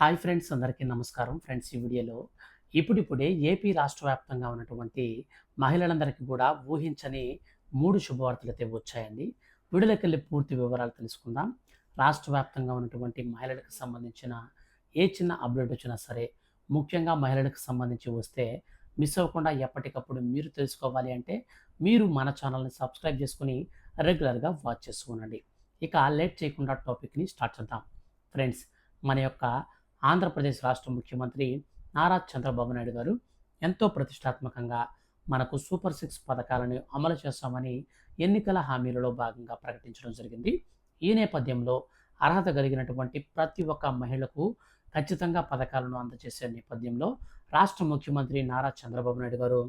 Hi friends అందరికీ నమస్కారం. Friends ఈ వీడియోలో ఇప్పుడిప్పుడే ఏపీ రాష్ట్ర వ్యాప్తంగా ఉన్నటువంటి మహిళలందరికీ కూడా ఊహించని మూడు శుభవార్తలు అయితే వచ్చాయండి. వీడియోలోకి వెళ్ళి పూర్తి వివరాలు తెలుసుకుందాం. రాష్ట్ర వ్యాప్తంగా ఉన్నటువంటి మహిళలకు సంబంధించిన ఏ చిన్న అప్డేట్ వచ్చినా సరే ముఖ్యంగా మహిళలకు సంబంధించి వస్తే మిస్ అవ్వకుండా ఎప్పటికప్పుడు మీరు తెలుసుకోవాలి అంటే మీరు మన ఛానల్ని సబ్స్క్రైబ్ చేసుకుని రెగ్యులర్గా వాచ్ చేసుకోనండి. ఇక లేట్ చేయకుండా టాపిక్ని స్టార్ట్ చేద్దాం. ఫ్రెండ్స్ మన యొక్క ఆంధ్రప్రదేశ్ రాష్ట్ర ముఖ్యమంత్రి నారా చంద్రబాబు నాయుడు గారు ఎంతో ప్రతిష్టాత్మకంగా మనకు సూపర్ సిక్స్ పథకాలను అమలు చేస్తామని ఎన్నికల హామీలలో భాగంగా ప్రకటించడం జరిగింది. ఈ నేపథ్యంలో అర్హత కలిగినటువంటి ప్రతి ఒక్క మహిళకు ఖచ్చితంగా పథకాలను అందజేసే నేపథ్యంలో రాష్ట్ర ముఖ్యమంత్రి నారా చంద్రబాబు నాయుడు గారు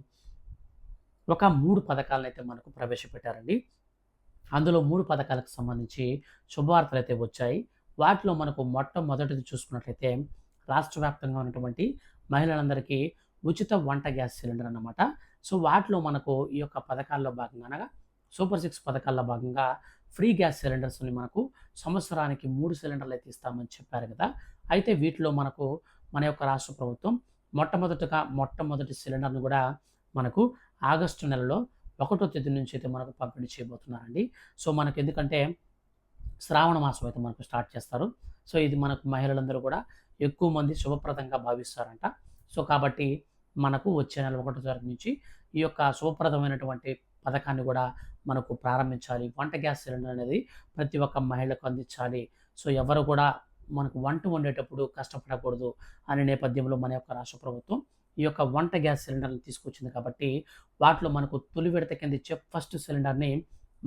ఒక మూడు పథకాలను అయితే మనకు ప్రవేశపెట్టారండి. అందులో మూడు పథకాలకు సంబంధించి శుభవార్తలు అయితే వచ్చాయి. వాటిలో మనకు మొట్టమొదటిది చూసుకున్నట్లయితే రాష్ట్ర వ్యాప్తంగా ఉన్నటువంటి మహిళలందరికీ ఉచిత వంట గ్యాస్ సిలిండర్ అన్నమాట. సో వాటిలో మనకు ఈ యొక్క పథకాల్లో భాగంగా అనగా సూపర్ సిక్స్ పథకాల్లో భాగంగా ఫ్రీ గ్యాస్ సిలిండర్స్ని మనకు సంవత్సరానికి మూడు సిలిండర్లు అయితే ఇస్తామని చెప్పారు కదా. అయితే వీటిలో మనకు మన యొక్క రాష్ట్ర ప్రభుత్వం మొట్టమొదటిగా మొట్టమొదటి సిలిండర్ను కూడా మనకు ఆగస్టు నెలలో ఒకటో తేదీ నుంచి అయితే మనకు పంపిణీ చేయబోతున్నారండి. సో మనకు ఎందుకంటే శ్రావణ మాసం అయితే మనకు స్టార్ట్ చేస్తారు. సో ఇది మనకు మహిళలందరూ కూడా ఎక్కువ మంది శుభప్రదంగా భావిస్తారంట. సో కాబట్టి మనకు వచ్చే నెల ఒకటో తారీఖు నుంచి ఈ యొక్క శుభప్రదమైనటువంటి పథకాన్ని కూడా మనకు ప్రారంభించాలి. వంట గ్యాస్ సిలిండర్ అనేది ప్రతి ఒక్క మహిళకు అందించాలి. సో ఎవరు కూడా మనకు వంట వండేటప్పుడు కష్టపడకూడదు అనే నేపథ్యంలో మన యొక్క రాష్ట్ర ప్రభుత్వం ఈ యొక్క వంట గ్యాస్ సిలిండర్ని తీసుకొచ్చింది కాబట్టి వాటిలో మనకు తొలి విడత కింద ఇచ్చే ఫస్ట్ సిలిండర్ని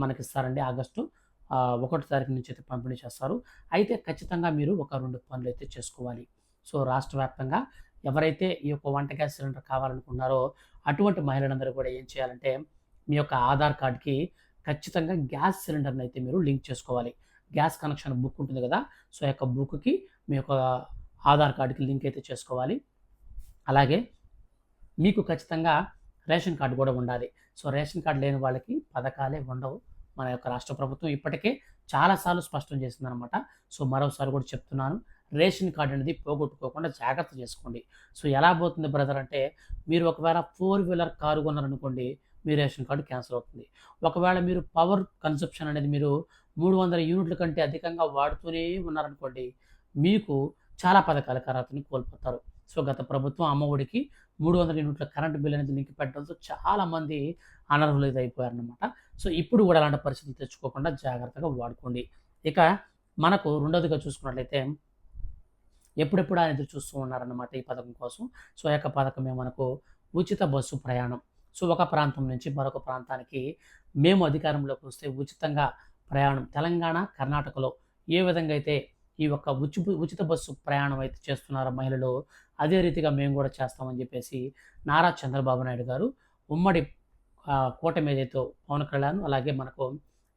మనకి ఇస్తారండి ఆగస్టు. ఒకటో తారీఖు నుంచి అయితే పంపిణీ చేస్తారు. అయితే ఖచ్చితంగా మీరు ఒక రెండు పనులు అయితే చేసుకోవాలి. సో రాష్ట్ర వ్యాప్తంగా ఎవరైతే ఈ యొక్క వంట గ్యాస్ సిలిండర్ కావాలనుకున్నారో అటువంటి మహిళలందరూ కూడా ఏం చేయాలంటే మీ యొక్క ఆధార్ కార్డ్కి ఖచ్చితంగా గ్యాస్ సిలిండర్ని అయితే మీరు లింక్ చేసుకోవాలి. గ్యాస్ కనెక్షన్ బుక్ ఉంటుంది కదా సో యొక్క బుక్కి మీ యొక్క ఆధార్ కార్డుకి లింక్ అయితే చేసుకోవాలి. అలాగే మీకు ఖచ్చితంగా రేషన్ కార్డు కూడా ఉండాలి. సో రేషన్ కార్డు లేని వాళ్ళకి పథకాలే ఉండవు. మన యొక్క రాష్ట్ర ప్రభుత్వం ఇప్పటికే చాలాసార్లు స్పష్టం చేసిందనమాట సో మరోసారి కూడా చెప్తున్నాను రేషన్ కార్డు అనేది పోగొట్టుకోకుండా జాగ్రత్త చేసుకోండి. సో ఎలా పోతుంది బ్రదర్ అంటే మీరు ఒకవేళ ఫోర్ వీలర్ కారు కొన్నారనుకోండి మీ రేషన్ కార్డు క్యాన్సిల్ అవుతుంది. ఒకవేళ మీరు పవర్ కన్సప్షన్ అనేది మీరు మూడు వందల యూనిట్ల కంటే అధికంగా వాడుతూనే ఉన్నారనుకోండి మీకు చాలా పథకాల అర్హతని కోల్పోతారు. సో గత ప్రభుత్వం అమ్మఒడికి మూడు వందల యూనిట్ల కరెంట్ బిల్ అనేది లింక్ పెట్టడంతో చాలామంది అనర్హులు అయితే అయిపోయారనమాట సో ఇప్పుడు కూడా అలాంటి పరిస్థితులు తెచ్చుకోకుండా జాగ్రత్తగా వాడుకోండి. ఇక మనకు రెండోదిగా చూసుకున్నట్లయితే ఎప్పుడెప్పుడు ఆయన ఎదురు చూస్తూ ఉన్నారన్నమాట ఈ పథకం కోసం. సో ఈ యొక్క పథకమే మనకు ఉచిత బస్సు ప్రయాణం. సో ఒక ప్రాంతం నుంచి మరొక ప్రాంతానికి మేము అధికారంలోకి వస్తే ఉచితంగా ప్రయాణం. తెలంగాణ కర్ణాటకలో ఏ విధంగా అయితే ఈ యొక్క ఉచి ఉచిత బస్సు ప్రయాణం అయితే చేస్తున్నారు మహిళలు. అదే రీతిగా మేము కూడా చేస్తామని చెప్పేసి నారా చంద్రబాబు నాయుడు గారు ఉమ్మడి ఆ, కూటమి ఏదైతే పవన్ కళ్యాణ్ అలాగే మనకు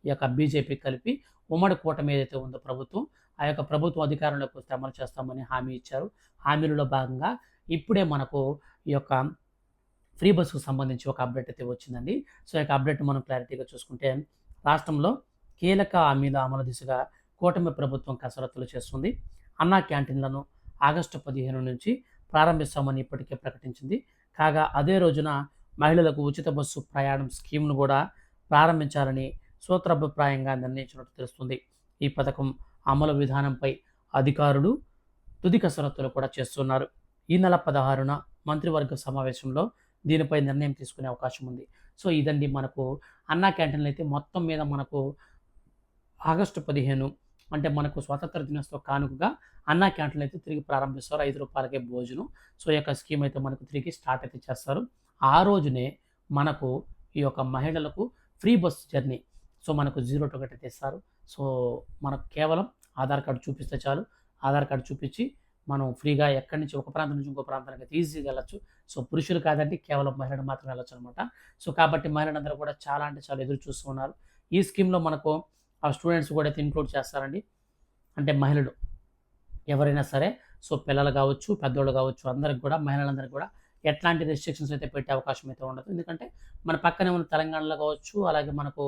ఈ యొక్క బీజేపీ కలిపి ఉమ్మడి కూటమి ఏదైతే ఉందో ప్రభుత్వం ఆ యొక్క ప్రభుత్వం అధికారంలోకి వస్తే అమలు చేస్తామని హామీ ఇచ్చారు. హామీలలో భాగంగా ఇప్పుడే మనకు ఈ యొక్క ఫ్రీ బస్సుకు సంబంధించి ఒక అప్డేట్ అయితే వచ్చిందండి. సో ఈ యొక్క అప్డేట్ మనం క్లారిటీగా చూసుకుంటే రాష్ట్రంలో కీలక హామీల అమలు దిశగా కూటమి ప్రభుత్వం కసరత్తులు చేస్తుంది. అన్నా క్యాంటీన్లను ఆగస్టు పదిహేను నుంచి ప్రారంభిస్తామని ఇప్పటికే ప్రకటించింది. కాగా అదే రోజున మహిళలకు ఉచిత బస్సు ప్రయాణం స్కీమ్ను కూడా ప్రారంభించాలని సూత్రాభిప్రాయంగా నిర్ణయించినట్టు తెలుస్తుంది. ఈ పథకం అమలు విధానంపై అధికారులు తుది కసరత్తులు కూడా చేస్తున్నారు. ఈ నెల పదహారున మంత్రివర్గ సమావేశంలో దీనిపై నిర్ణయం తీసుకునే అవకాశం ఉంది. సో ఇదండి మనకు అన్నా క్యాంటీన్లు అయితే మొత్తం మీద మనకు ఆగస్టు పదిహేను అంటే మనకు స్వాతంత్ర దినోత్సవ కానుకగా అన్నా క్యాంటీన్లు అయితే తిరిగి ప్రారంభిస్తారు. ఐదు రూపాయలకే భోజనం. సో ఈ యొక్క స్కీమ్ అయితే మనకు తిరిగి స్టార్ట్ అయితే చేస్తారు. ఆ రోజునే మనకు ఈ యొక్క మహిళలకు ఫ్రీ బస్ జర్నీ. సో మనకు జీరో టికెట్ అయితే ఇస్తారు సో మనకు కేవలం ఆధార్ కార్డు చూపిస్తే చాలు. ఆధార్ కార్డు చూపించి మనం ఫ్రీగా ఎక్కడి నుంచి ఒక ప్రాంతం నుంచి ఇంకో ప్రాంతానికి అయితే ఈజీగా వెళ్ళచ్చు. సో పురుషులు కాదండి కేవలం మహిళలు మాత్రమే వెళ్ళచ్చు అనమాట సో కాబట్టి మహిళలందరూ కూడా చాలా అంటే చాలా ఎదురు చూస్తూ ఉన్నారు. ఈ స్కీమ్లో మనకు ఆ స్టూడెంట్స్ కూడా అయితే ఇంక్లూడ్ చేస్తారండి. అంటే మహిళలు ఎవరైనా సరే సో పిల్లలు కావచ్చు పెద్దోళ్ళు కావచ్చు అందరికి కూడా మహిళలందరికీ కూడా ఎట్లాంటి రెస్ట్రిక్షన్స్ అయితే పెట్టే అవకాశం అయితే ఉండదు. ఎందుకంటే మన పక్కనే ఉన్న తెలంగాణలో కావచ్చు అలాగే మనకు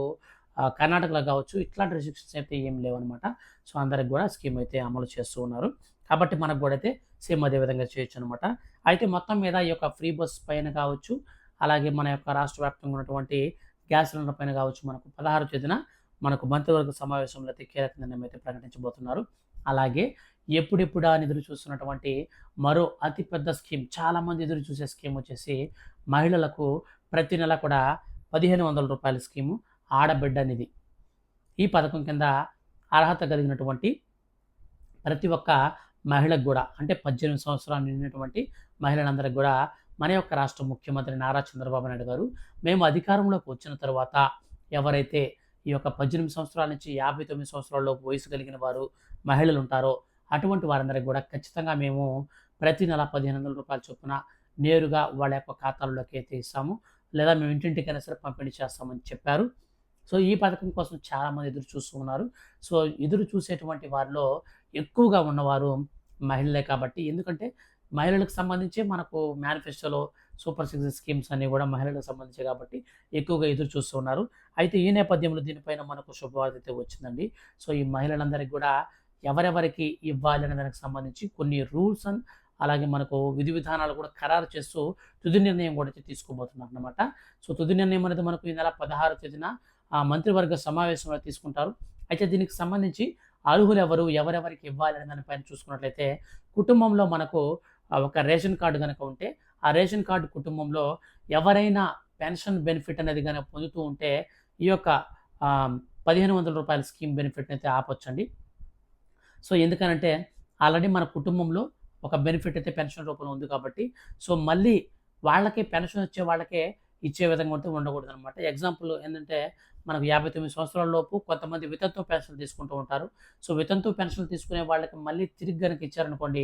కర్ణాటకలో కావచ్చు ఇట్లాంటి రెస్ట్రిక్షన్స్ అయితే ఏం లేవన్నమాట సో అందరికి కూడా స్కీమ్ అయితే అమలు చేస్తూ ఉన్నారు. కాబట్టి మనకు కూడా అయితే సేమ్ అదే విధంగా చేయొచ్చు అనమాట అయితే మొత్తం మీద ఈ యొక్క ఫ్రీ బస్ పైన కావచ్చు అలాగే మన యొక్క రాష్ట్ర వ్యాప్తంగా ఉన్నటువంటి గ్యాస్ సిలిండర్ పైన కావచ్చు మనకు పదహారు తేదీన మనకు మంత్రివర్గ సమావేశంలో అయితే కీలక నిర్ణయం అయితే ప్రకటించబోతున్నారు. అలాగే ఎప్పుడెప్పుడా అని ఎదురు చూస్తున్నటువంటి మరో అతిపెద్ద స్కీమ్ చాలామంది ఎదురు చూసే స్కీమ్ వచ్చేసి మహిళలకు ప్రతి నెల కూడా పదిహేను వందల రూపాయల స్కీము ఆడబిడ్డ నిధి. ఈ పథకం కింద అర్హత కలిగినటువంటి ప్రతి ఒక్క మహిళకు కూడా అంటే పద్దెనిమిది సంవత్సరాలు నిండినటువంటి మహిళలందరికీ కూడా మన యొక్క రాష్ట్ర ముఖ్యమంత్రి నారా చంద్రబాబు నాయుడు గారు మేము అధికారంలోకి వచ్చిన తర్వాత ఎవరైతే ఈ యొక్క పద్దెనిమిది సంవత్సరాల నుంచి యాభై తొమ్మిది సంవత్సరాలలోపు వయసు కలిగిన వారు మహిళలు ఉంటారో అటువంటి వారందరికీ కూడా ఖచ్చితంగా మేము ప్రతి నెల పదిహేను వందల రూపాయల చొప్పున నేరుగా వాళ్ళ యొక్క ఖాతాల్లోకి అయితే ఇస్తాము. లేదా మేము ఇంటింటికైనా సరే పంపిణీ చేస్తామని చెప్పారు. సో ఈ పథకం కోసం చాలామంది ఎదురు చూస్తూ ఉన్నారు. సో ఎదురు చూసేటువంటి వారిలో ఎక్కువగా ఉన్నవారు మహిళలే కాబట్టి ఎందుకంటే మహిళలకు సంబంధించి మనకు మేనిఫెస్టోలో సూపర్ సిక్స్ స్కీమ్స్ అన్నీ కూడా మహిళలకు సంబంధించి కాబట్టి ఎక్కువగా ఎదురు చూస్తూ ఉన్నారు. అయితే ఈ నేపథ్యంలో దీనిపైన మనకు శుభవార్త అయితే వచ్చిందండి. సో ఈ మహిళలందరికీ కూడా ఎవరెవరికి ఇవ్వాలి అనే దానికి సంబంధించి కొన్ని రూల్స్ అండ్ అలాగే మనకు విధి విధానాలు కూడా ఖరారు చేస్తూ తుది నిర్ణయం కూడా అయితే తీసుకోబోతున్నారు అనమాట సో తుది నిర్ణయం అనేది మనకు ఈ నెల పదహారు తేదీన ఆ మంత్రివర్గ సమావేశంలో తీసుకుంటారు. అయితే దీనికి సంబంధించి అర్హులు ఎవరు ఎవరెవరికి ఇవ్వాలి అనే దానిపైన చూసుకున్నట్లయితే కుటుంబంలో మనకు ఒక రేషన్ కార్డు కనుక ఉంటే ఆ రేషన్ కార్డు కుటుంబంలో ఎవరైనా పెన్షన్ బెనిఫిట్ అనేది కానీ పొందుతూ ఉంటే ఈ యొక్క పదిహేను వందల రూపాయల స్కీమ్ బెనిఫిట్ని అయితే ఆపొచ్చండి. సో ఎందుకనంటే ఆల్రెడీ మన కుటుంబంలో ఒక బెనిఫిట్ అయితే పెన్షన్ రూపంలో ఉంది కాబట్టి సో మళ్ళీ వాళ్ళకి పెన్షన్ వచ్చే వాళ్ళకే ఇచ్చే విధంగా ఉంటే ఉండకూడదు అనమాట ఎగ్జాంపుల్ ఏంటంటే మనకు యాభై తొమ్మిది సంవత్సరాల లోపు కొంతమంది వితంతు పెన్షన్ తీసుకుంటూ ఉంటారు. సో వితంతు పెన్షన్ తీసుకునే వాళ్ళకి మళ్ళీ తిరిగి కనుక ఇచ్చారనుకోండి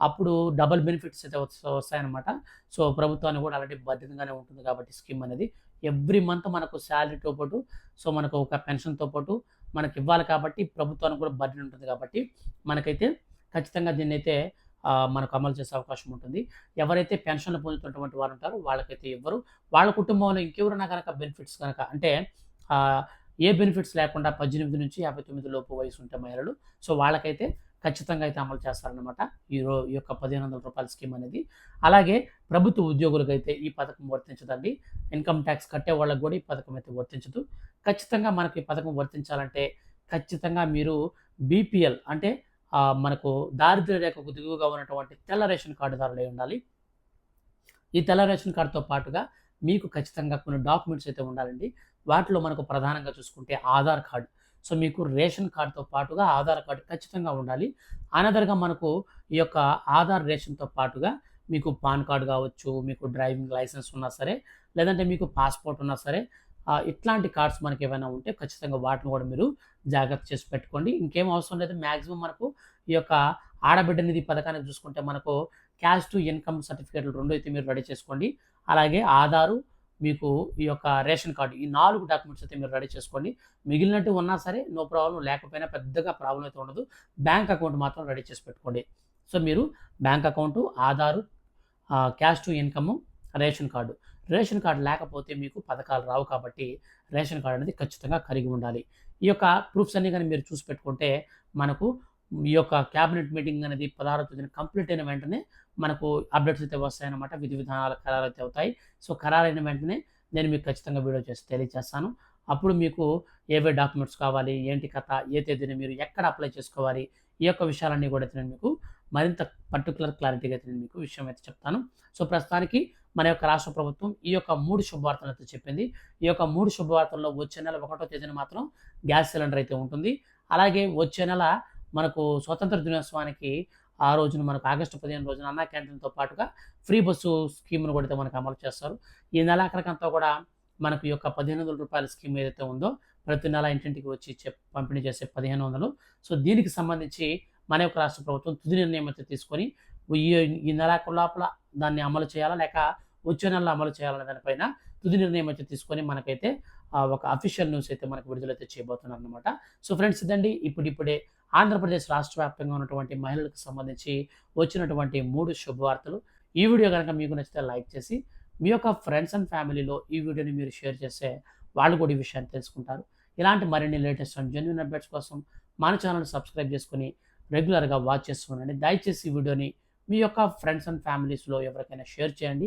అప్పుడు డబుల్ బెనిఫిట్స్ అయితే వస్తాయన్నమాట. సో ప్రభుత్వానికి కూడా ఆల్రెడీ బాధ్యతగానే ఉంటుంది కాబట్టి స్కీమ్ అనేది. ఎవ్రీ మంత్ మనకు శాలరీతో పాటు సో మనకు ఒక పెన్షన్తో పాటు మనకి ఇవ్వాలి కాబట్టి ప్రభుత్వానికి కూడా బర్డెన్ ఉంటుంది కాబట్టి మనకైతే ఖచ్చితంగా దీన్ని అయితే మనకు అమలు చేసే అవకాశం ఉంటుంది. ఎవరైతే పెన్షన్లు పొందుతున్నటువంటి వారు ఉంటారో వాళ్ళకైతే ఇవ్వరు వాళ్ళ కుటుంబంలో ఇంకెవరైనా కనుక బెనిఫిట్స్ కనుక అంటే ఏ బెనిఫిట్స్ లేకుండా పద్దెనిమిది నుంచి యాభై తొమ్మిది లోపు వయసు ఉంటే మహిళలు సో వాళ్ళకైతే ఖచ్చితంగా అయితే అమలు చేస్తారనమాట ఈ రో ఈ యొక్క పదిహేను వందల రూపాయల స్కీమ్ అనేది. అలాగే ప్రభుత్వ ఉద్యోగులకు అయితే ఈ పథకం వర్తించదండి. ఇన్కమ్ ట్యాక్స్ కట్టే వాళ్ళకి కూడా ఈ పథకం అయితే వర్తించదు. ఖచ్చితంగా మనకి ఈ పథకం వర్తించాలంటే ఖచ్చితంగా మీరు బీపీఎల్ అంటే మనకు దారిద్ర్య రేఖకు దిగువగా ఉన్నటువంటి తెల్ల రేషన్ కార్డుదారులు అయి ఉండాలి. ఈ తెల్ల రేషన్ కార్డుతో పాటుగా మీకు ఖచ్చితంగా కొన్ని డాక్యుమెంట్స్ అయితే ఉండాలండి. వాటిలో మనకు ప్రధానంగా చూసుకుంటే ఆధార్ కార్డు. సో మీకు రేషన్ కార్డుతో పాటుగా ఆధార్ కార్డు ఖచ్చితంగా ఉండాలి. అనదర్గా మనకు ఈ యొక్క ఆధార్ రేషన్తో పాటుగా మీకు పాన్ కార్డు కావచ్చు మీకు డ్రైవింగ్ లైసెన్స్ ఉన్నా సరే లేదంటే మీకు పాస్పోర్ట్ ఉన్నా సరే ఇట్లాంటి కార్డ్స్ మనకి ఏమైనా ఉంటే ఖచ్చితంగా వాటిని కూడా మీరు జాగ్రత్త చేసి పెట్టుకోండి. ఇంకేం అవసరం లేదు. మ్యాక్సిమం మనకు ఈ యొక్క ఆడబిడ్డ నిధి పథకాన్ని చూసుకుంటే మనకు క్యాష్ టు ఇన్కమ్ సర్టిఫికేట్లు రెండు అయితే మీరు రెడీ చేసుకోండి. అలాగే ఆధారు మీకు ఈ యొక్క రేషన్ కార్డు ఈ నాలుగు డాక్యుమెంట్స్ అయితే మీరు రెడీ చేసుకోండి. మిగిలినట్టు ఉన్నా సరే నో ప్రాబ్లం లేకపోయినా పెద్దగా ప్రాబ్లం అయితే ఉండదు. బ్యాంక్ అకౌంట్ మాత్రం రెడీ చేసి పెట్టుకోండి. సో మీరు bank account Aadhaar cash to income ration card ration card లేకపోతే మీకు పథకాలు రావు కాబట్టి రేషన్ కార్డు అనేది ఖచ్చితంగా కలిగి ఉండాలి. ఈ యొక్క ప్రూఫ్స్ అన్ని కానీ మీరు చూసి పెట్టుకుంటే మనకు ఈ యొక్క క్యాబినెట్ మీటింగ్ అనేది పదహారో తేదీన కంప్లీట్ అయిన వెంటనే మనకు అప్డేట్స్ అయితే వస్తాయన్నమాట విధి విధానాల ఖరారు అయితే అవుతాయి. సో ఖరారైన వెంటనే నేను మీకు ఖచ్చితంగా వీడియో చేసి తెలియజేస్తాను. అప్పుడు మీకు ఏవే డాక్యుమెంట్స్ కావాలి ఏంటి కథ ఏ తేదీన మీరు ఎక్కడ అప్లై చేసుకోవాలి ఈ యొక్క విషయాలన్నీ కూడా అయితే నేను మీకు మరింత పర్టికులర్ క్లారిటీగా అయితే నేను మీకు విషయం అయితే చెప్తాను. సో ప్రస్తుతానికి మన యొక్క రాష్ట్ర ప్రభుత్వం ఈ యొక్క మూడు శుభవార్తలు అయితే చెప్పింది. ఈ యొక్క మూడు శుభవార్తల్లో వచ్చే నెల ఒకటో తేదీన మాత్రం గ్యాస్ సిలిండర్ అయితే ఉంటుంది. అలాగే వచ్చే నెల మనకు స్వతంత్ర దినోత్సవానికి ఆ రోజున మనకు ఆగస్టు పదిహేను రోజున అన్నా క్యాంటీన్తో పాటుగా ఫ్రీ బస్సు స్కీమ్ను కూడా అయితే మనకు అమలు చేస్తారు. ఈ నెలాఖరికంతా కూడా మనకు ఈ యొక్క పదిహేను వందల రూపాయల స్కీమ్ ఏదైతే ఉందో ప్రతి నెల ఇంటింటికి వచ్చి చెప్ పంపిణీ చేసే పదిహేను వందలు. సో దీనికి సంబంధించి మన యొక్క రాష్ట్ర ప్రభుత్వం తుది నిర్ణయం అయితే తీసుకొని ఈ ఈ నెలాఖరు లోపల దాన్ని అమలు చేయాలా? లేక వచ్చే నెలలో అమలు చేయాలనే దానిపైన తుది నిర్ణయం అయితే తీసుకొని మనకైతే ఒక అఫీషియల్ న్యూస్ అయితే మనకు విడుదలైతే చేయబోతున్నారు అనమాట సో ఫ్రెండ్స్ ఇదండి. ఇప్పుడిప్పుడే ఆంధ్రప్రదేశ్ రాష్ట్ర వ్యాప్తంగా ఉన్నటువంటి మహిళలకు సంబంధించి వచ్చినటువంటి మూడు శుభవార్తలు. ఈ వీడియో కనుక మీకు నచ్చితే లైక్ చేసి మీ యొక్క ఫ్రెండ్స్ అండ్ ఫ్యామిలీలో ఈ వీడియోని మీరు షేర్ చేస్తే వాళ్ళు కూడా ఈ విషయాన్ని తెలుసుకుంటారు. ఇలాంటి మరిన్ని లేటెస్ట్ అండ్ జెన్యున్ అప్డేట్స్ కోసం మన ఛానల్ సబ్స్క్రైబ్ చేసుకుని రెగ్యులర్గా వాచ్ చేస్తూ ఉండండి. దయచేసి ఈ వీడియోని మీ యొక్క ఫ్రెండ్స్ అండ్ ఫ్యామిలీస్లో ఎవరికైనా షేర్ చేయండి.